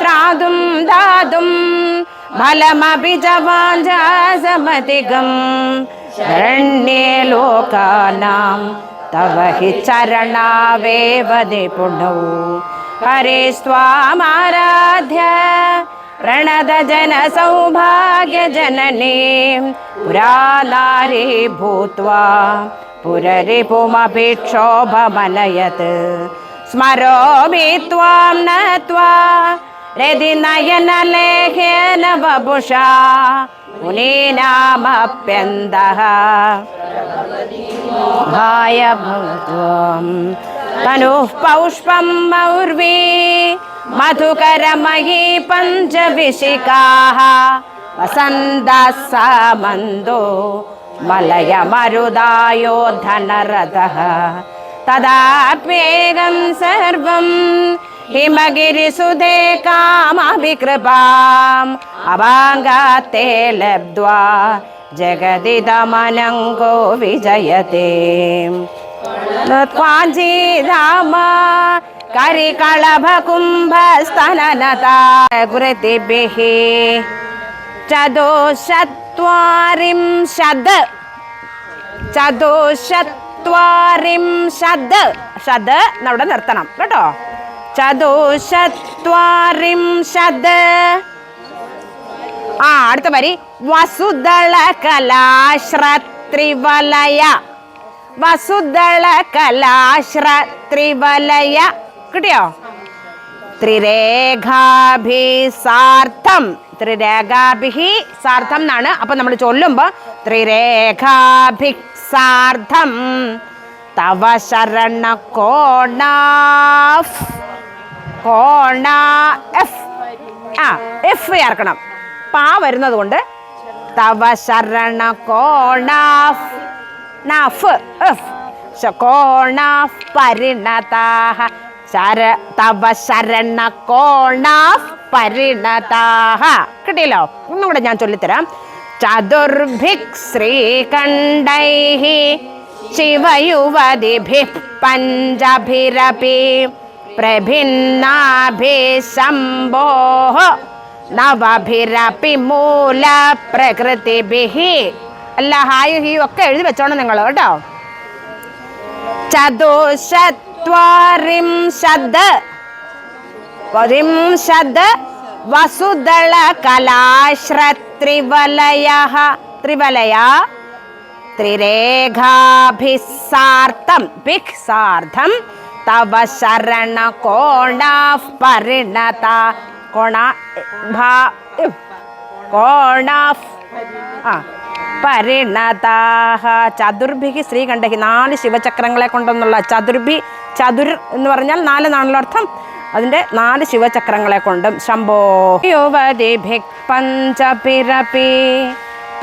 त्रातुं दातुं बलमपि च वाञ्छासमतिगम् शरण्ये लोकानां तव हि चरणावेव निपुणौ हरे स्वामाराध्य प्रणतजनसौभाग्यजननी पुरानारी भूत्वा पुररिपुमपि क्षोभमनयत् स्मरोमि त्वां नत्वा हृदिनयनलेखेन രതിനയനലേഖേന ബഭുഷ മുനീനാമപ്യന്തഃ ഭായ ഭൂത്വം തനുഃ പൗഷ്പം മൗർവീ മധുകരമയീ പഞ്ചവിശികാഃ വസന്തഃ സമന്തോ മലയമരുദായോധനരഥഃ തദാപ്യേകം സർവം हिमगिरिसुधे कामभिकृपाम् अभाङ्गाते लब्ध्वा जगदिदमनङ्गो विजयते त्वाञ्जीराम करिकळभकुम्भस्तननता कृतिभिः चतुश्चत्वारिंशद् ചതുശത്വാരിംശത് ഷത് എന്നവിടെ നിർത്തണം കേട്ടോ ചതുശത്വാരിംശത്. ആ അടുത്ത വരി വസുദള കലാശ്രത്രിവലയ. വസുദള കലാശ്രത്രിവലയ. കിട്ടിയോ? ത്രിരേഖാഭിസാർത്ഥം. ത്രിരേഖാഭിഹി സാർത്ഥം എന്നാണ്. അപ്പൊ നമ്മൾ ചൊല്ലുമ്പോ ത്രിരേഖാഭിസാർത്ഥം. തവ ശരണ കോണാഫ്. കോണ എഫ്. ആ എഫ് ചേർക്കണം. പാ വരുന്നത് കൊണ്ട് തവ ശരണ കോണാഫ് നാഫ് എഫ് കോണാഫ് പരിണതാഹ. ശര തവ ശരണ കോണാഫ് പരിണതാഹ. കിട്ടിയല്ലോ? ഒന്നും കൂടെ ഞാൻ ചൊല്ലിത്തരാം. ചതുർഭിക് ശ്രീകണ്ഠൈ ശിവയുവതിഭിः പഞ്ചഭിരപി. പ്രഭിന്നാഭിശംഭോः നവഭിരപി മൂല ബിഹി അല്ല ഹായു ഹീ ഒക്കെ എഴുതി വെച്ചോണം നിങ്ങൾ കേട്ടോ. ചതുശത്വരിംശത് വരിംശത് വസുദള കലാശ്രത്രിവലയ ത്രിവലയ ത്രിരേഖാഭിസാർത്ഥം ഭിക് സാർത്ഥം തവ ശരണ കോണാഫ് പരിണത. കോണ കോണ ആ പരിണതാഹ ചതുർഭിഹി ശ്രീകണ്ഠഹി നാല് ശിവചക്രങ്ങളെ കൊണ്ടെന്നുള്ള ചതുർഭി ചതുർ എന്ന് പറഞ്ഞാൽ നാല് നാണല്ലോ അർത്ഥം. അതിന്റെ നാല് ശിവചക്രങ്ങളെ കൊണ്ടും ശംഭോ. പഞ്ചപിറപി പഞ്ചഭിരപി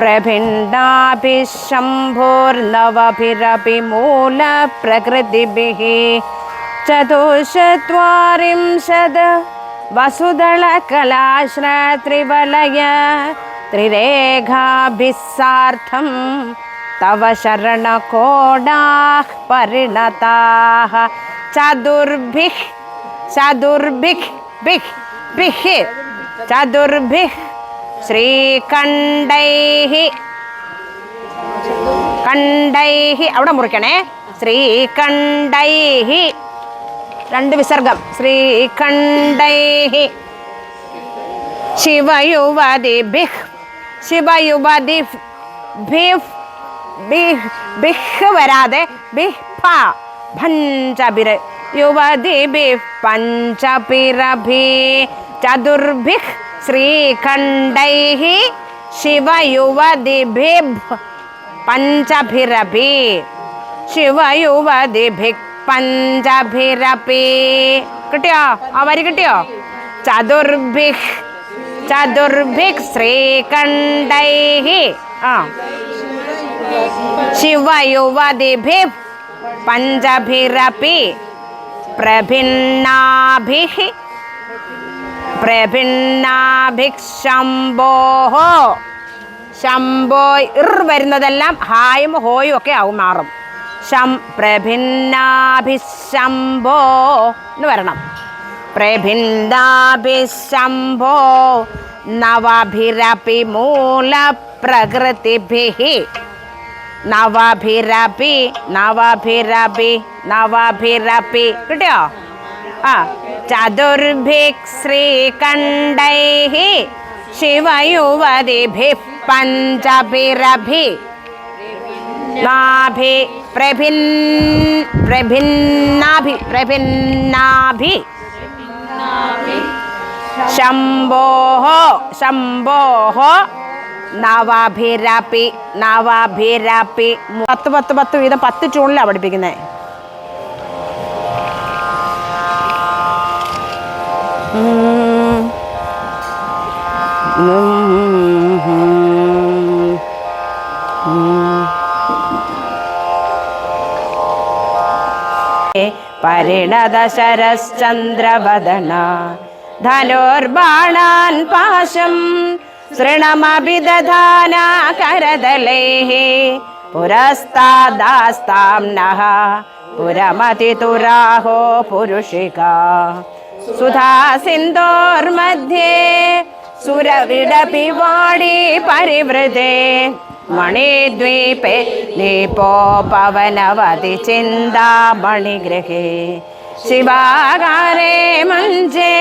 പ്രഭിണ്ടാഭിശംഭോർനവഭിരപി മൂല പ്രകൃതിഭിः ചതുശത്വാരിംശത് വസുദളകലാശ്രത്രിവലയ ത്രിരേഖാഭിസാർത്ഥം തവ ശരണകോടാः പരിണതാः ചതുർഭിः ചതുർഭിः ഭിः ഭിः ചതുർഭിः ശ്രീകണ്ഠൈः കണ്ഠൈഹി അവിടെ മുറിക്കണേ. ശ്രീകണ്ഠൈഹി രണ്ട് വിസർഗം ശ്രീകണ്ഠൈഹി ശിവയുവതിഭിഃ ശിവയുവതി ഭിഫ് ബിഹ് ബിഹ് വരാതെ ബിഹ്ഫ ഭഞ്ചപിര യുവതിഭിഃ പഞ്ചപിരഭി ചതുർഭിഃ ശ്രീകണ്ഠൈः ശിവയുവതിഭിഭ് പഞ്ചഭിരപി ശിവയുവതിഭിക് പഞ്ചഭിരപി. കിട്ടിയോ? ആ വരി കിട്ടിയോ? ചതുർഭിഹ് ചതുർഭിക് ശ്രീകണ്ഠൈഹി. ആ. ശിവയുവതിഭി പഞ്ചഭിരപി. പ്രഭിന്നാഭിः പ്രഭിന്നാഭിക് ശംഭോഹോ ശംഭോ ഇർ വരുന്നതെല്ലാം ഹായും ഹോയും ഒക്കെ ആവും മാറും. ശം പ്രഭിന്നാഭിശംഭോ എന്ന് വരണം. പ്രഭിന്നാഭിശംഭോ നവഭിരപി മൂലപ്രകൃതിഭിः നവഭിരപി നവഭിരപി നവഭിരപി. കിട്ടിയോ? ആ. ചതുർഭിക് ശ്രീകണ്ഠൈः ശിവയുവതിഭിः പഞ്ചഭിരഭിः. നാഭി പ്രഭിൻ പ്രഭിന്നാഭി പ്രഭിന്നാഭി ശംഭോः ശംഭോः നവഭിരപി നവഭിരപി പത്ത് പത്ത് പത്ത് വീതം പത്ത് പഠിപ്പിക്കുന്നത് പരിണതശരശ്ചന്ദ്രവദന ധനുർബാണാൻ പാശം സൃണമഭിദധാന करदलैः पुरस्तादास्तां नः पुरमतितुराहो पुरुषिका सुधा सिन्दोर्मध्ये सुरविडपि वाणी परिवृते मणिद्वीपे दीपोपवनवति चिन्तामणिगृहे शिवागारे मञ्जे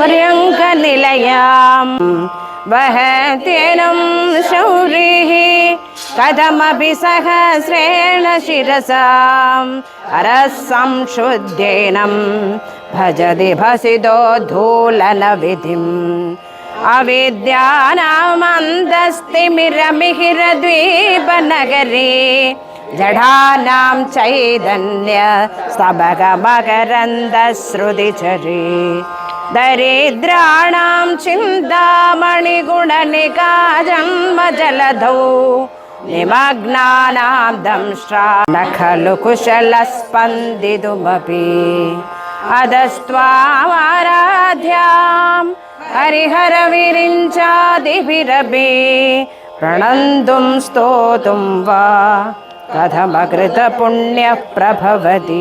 पर्यङ्कनिलयां वहत्यनं शौरिः। कथमपि सहस्रेण शिरसाम् अरसं शुद्धेनं भजति भसितो धूलनविधिम्। अविद्यानामन्दस्तिमिरमिहिरद्वीपनगरे जडानां चैतन्य सबगमगरन्दश्रुतिचरी दरिद्राणां चिन्तामणिगुणनिकाजन्मजलधौ निमग्नानां जलधौ न खलु कुशलस्पन्दितुमपि अधस्त्वामाराध्याम् హరిహర విరించాదిభిరభి ప్రణందుం స్తోతుం వా. కథమకృత పుణ్య ప్రభవతి.